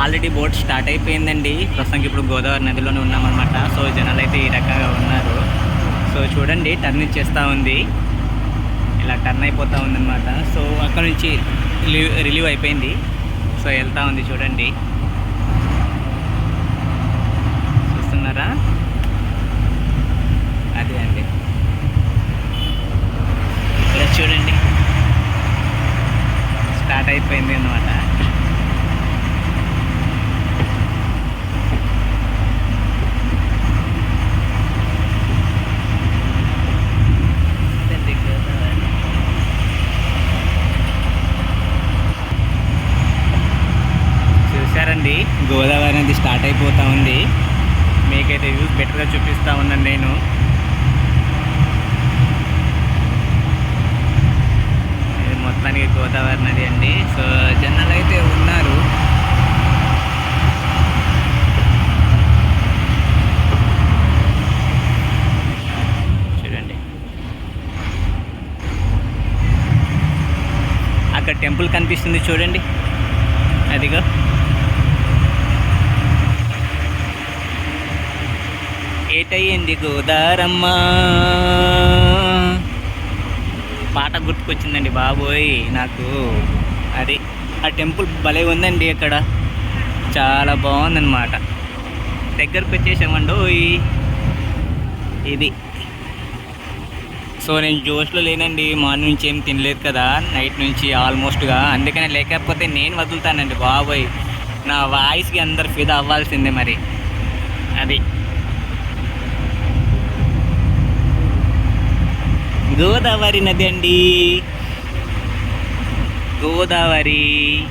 Already boat start అయిపోయిందండి. ప్రస్తుతానికి ఇప్పుడు గోదావరి నదిలోనే ఉన్నామన్నమాట. సో జనాలు అయితే ఈ రకంగా ఉన్నారు. సో చూడండి టర్న్ ఇచ్చేస్తూ ఉంది. ఇలా టర్న్ అయిపోతూ ఉందన్నమాట. సో అక్కడ నుంచి రిలీవ్ రిలీవ్ అయిపోయింది. సో వెళ్తూ ఉంది చూడండి. చూస్తున్నారా? అదే అండి. ఇలా చూడండి. స్టార్ట్ అయిపోయింది అన్నమాట. గోదావరి నది స్టార్ట్ అయిపోతూ ఉంది. మీకైతే వ్యూస్ బెటర్గా చూపిస్తా ఉన్నాను నేను. ఇది మొత్తానికి గోదావరి నది అండి. సో జనాలు అయితే ఉన్నారు. చూడండి. అక్కడ టెంపుల్ కనిపిస్తుంది చూడండి. అదిగో. ఏటయ్యింది గోదారమ్మ. పాట గుర్తుకొచ్చిందండి బాబోయ్ నాకు. అది ఆ టెంపుల్ భలే ఉందండి అక్కడ చాలా బాగుందన్నమాట. దగ్గరకు వచ్చేసామండోయ్ ఇది. సో నేను జోష్లో లేనండి మార్నింగ్ నుంచి ఏం తినలేదు కదా నైట్ నుంచి ఆల్మోస్ట్గా. అందుకనే లేకపోతే నేను వదులుతానండి బాబోయ్. నా వాయిస్కి అందరు ఫిదా అవ్వాల్సిందే మరి. అది. గోదావరి నది అండి. గోదావరి.